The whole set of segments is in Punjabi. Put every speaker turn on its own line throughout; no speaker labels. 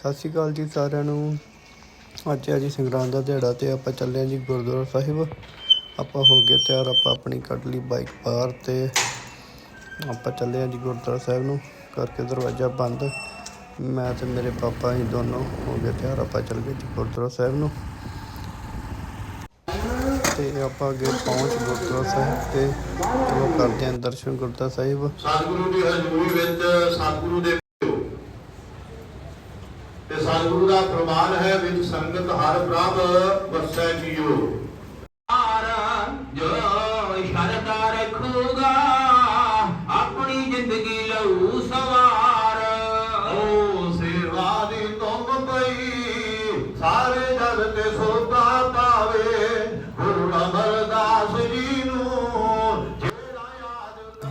ਸਤਿ ਸ਼੍ਰੀ ਅਕਾਲ ਜੀ ਸਾਰਿਆਂ ਨੂੰ। ਅੱਜ ਹੈ ਜੀ ਸੰਗਰਾਂਦ ਦਾ ਦਿਹਾੜਾ ਤੇ ਆਪਾਂ ਚੱਲੇ ਹਾਂ ਜੀ ਗੁਰਦੁਆਰਾ ਸਾਹਿਬ। ਆਪਾਂ ਹੋ ਗਏ ਤਿਆਰ, ਆਪਾਂ ਆਪਣੀ ਕੱਢ ਲਈ ਬਾਈਕ ਬਾਹਰ ਤੇ ਆਪਾਂ ਚੱਲੇ ਹਾਂ ਜੀ ਗੁਰਦੁਆਰਾ ਸਾਹਿਬ ਨੂੰ। ਕਰਕੇ ਦਰਵਾਜ਼ਾ ਬੰਦ। ਮੈਂ ਤੇ ਮੇਰੇ ਪਾਪਾ ਹੀ ਦੋਨੋਂ ਹੋ ਗਏ ਤਿਆਰ, ਆਪਾਂ ਚੱਲ ਗਏ ਜੀ ਗੁਰਦੁਆਰਾ ਸਾਹਿਬ ਨੂੰ। ਤੇ ਆਪਾਂ ਅੱਗੇ ਪਹੁੰਚ ਗੁਰਦੁਆਰਾ ਸਾਹਿਬ ਤੇ ਚਲੋ ਕਰਦੇ ਹਾਂ ਦਰਸ਼ਨ ਗੁਰਦੁਆਰਾ ਸਾਹਿਬ।
ਸਤਿਗੁਰੂ ਦੀ ਹਜ਼ੂਰੀ ਵਿੱਚ ਸਤਿਗੁਰੂ ਦੇ ਤੇ ਸਤਿਗੁਰੂ ਦਾ ਪ੍ਰਮਾਣ ਹੈ ਵਿੱਚ ਸੰਗਤ ਹਰ ਪ੍ਰਭ ਵਸੈ ਜੀਓ।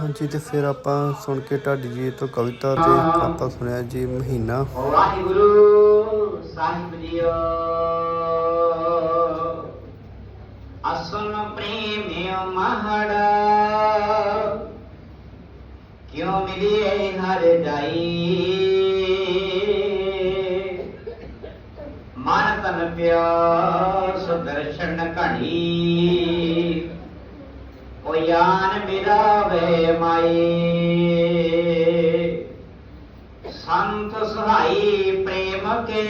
ਹਾਂਜੀ ਤੇ ਫਿਰ ਆਪਾਂ ਸੁਣ ਕੇ ਢਾਡੀ ਜੀ ਤੋਂ ਕਵਿਤਾ ਤੇ ਆਪਾਂ ਸੁਣਿਆ ਜੀ ਮਹੀਨਾ।
ਵਾਹਿਗੁਰੂ, ਸਾਹਿਬ ਜੀਓ। ਅਸਨ ਪ੍ਰੇਮਿਓ ਮਹੜਾ। ਕਿਉ ਮਿਲੀਏ ਹਰ ਜਾਈ ਮਨ ਤਨ ਪਿਆਸ ਸੁਦਰਸ਼ਨ ਘੜੀ। ਕੋਈ ਆਨ ਮੇਰਾ ਵੇ ਮਾਈ। ਸੰਤ ਸਹਾਈ ਪ੍ਰੇਮ ਕੇ।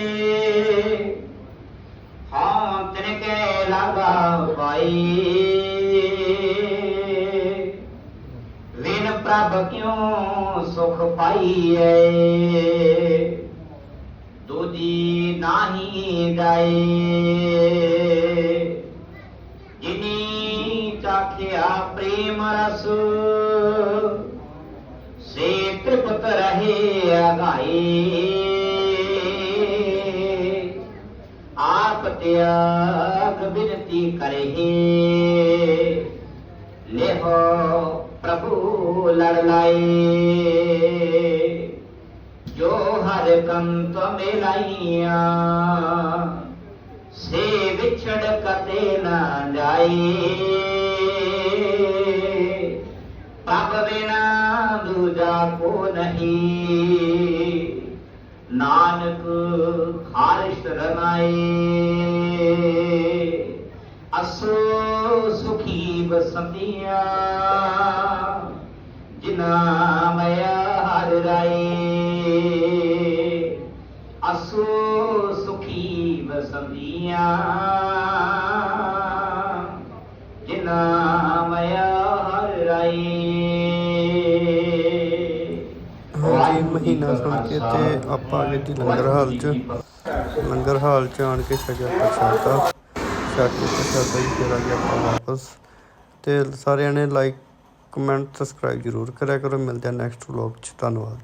ਹਾਂ ਤਿਨ ਕੇ ਲਾਗਾ ਪਾਈ ਵਿਨ ਪ੍ਰਭ ਕਿਉ ਸੁਖ ਪਾਈਏ ਦੂਜੀ ਨਾਹੀ ਜਾਏ ਰਹੇ ਆਪ ਤਿਆਗ ਬਿਨਤੀ ਕਰਹਿ ਲੇਹੋ ਪ੍ਰਭੂ ਲੜ ਲਾਏ। ਜੋ ਹਰ ਕੰਤ ਮਿਲਾਈਆਂ, ਸੇ ਵਿਛੜ ਕਤੇ ਨਾ ਜਾਏ। ਪ੍ਰਭ ਬਿਨਾ ਦੂਜਾ ਕੋ ਨਹੀਂ। ਨਾਨਕ ਖਾਰਿਸ਼ ਰਨਾਏ ਅਸੋ ਸੁਖੀ ਬਸੰਤੀਆਂ ਜਿਨਾ ਮਇਆ ਹਰ ਰਾਏ। ਅਸੋ ਸੁਖੀ ਬਸੰਤੀਆਂ
ਮਹੀਨਾ ਸੁਣ ਕੇ ਤੇ ਆਪਾਂ ਅੱਗੇ ਜੀ ਲੰਗਰ ਹਾਲ ਚ। ਲੰਗਰ ਹਾਲ ਚ ਆਣ ਕੇ ਛਕਿਆ ਪ੍ਰਸ਼ਾਦਾ ਛਕ ਕੇ ਪ੍ਰਸ਼ਾਦਾ ਆ ਗਿਆ ਆਪਾਂ ਵਾਪਸ। ਤੇ ਸਾਰਿਆਂ ਨੇ ਲਾਈਕ ਕਮੈਂਟ ਸਬਸਕ੍ਰਾਈਬ ਜ਼ਰੂਰ ਕਰਿਆ ਕਰੋ। ਮਿਲਦੇ ਆ ਨੈਕਸਟ ਵਲੌਗ ਚ। ਧੰਨਵਾਦ।